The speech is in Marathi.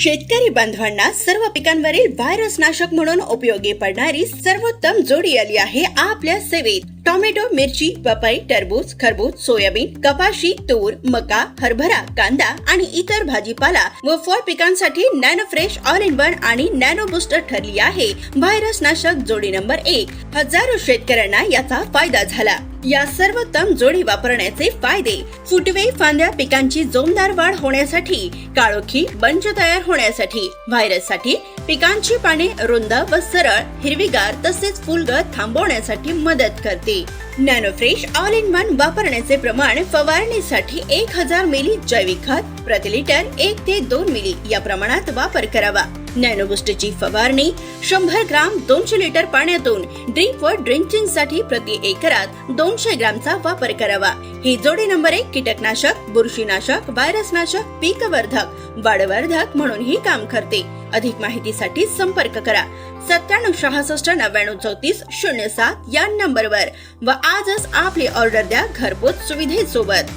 शेतकरी बांधवांना सर्व पिकांवरील व्हायरस नाशक म्हणून उपयोगी पडणारी सर्वोत्तम जोडी आली आहे आपल्या सेवेत. टोमॅटो मिरची पपई टरबूज खरबूज सोयाबीन कपाशी तूर मका हरभरा कांदा आणि इतर भाजीपाला व फळ पिकांसाठी nano fresh all in one आणि नॅनो बुस्टर ठरली आहे. व्हायरस नाशक जोडी नंबर एक. हजारो शेतकऱ्यांना याचा फायदा झाला. या सर्वोत्तम जोडी वापरण्याचे फायदे. फुटवे फांद्या पिकांची जोमदार वाढ होण्यासाठी काळोखी बंच तयार होण्यासाठी व्हायरससाठी पिकांची पाने रुंद व सरळ हिरवीगार तसेच फुलगत थांबवण्यासाठी मदत करते. Nano fresh all in one वापरण्याचे प्रमाण फवारणीसाठी एक हजार मिली जैविक खत प्रति लिटर एक ते दोन मिली या प्रमाणात वापर करावा. नॅनोबुस्टची फवारणी शंभर ग्राम दोनशे लिटर पाण्यातून ड्रिंक व ड्रिंकिंगसाठी प्रति एकरात दोनशे ग्रामचा वापर करावा. ही जोडी नंबर एक कीटकनाशक बुरशीनाशक व्हायरसनाशक पीकवर्धक वाढवर्धक म्हणूनही काम करते. अधिक माहितीसाठी संपर्क करा. सत्त्याण्णव सहासष्ट नव्याण्णव चौतीस शून्य सात या नंबरवर व आजच आपली ऑर्डर द्या घरपोच सुविधेसोबत.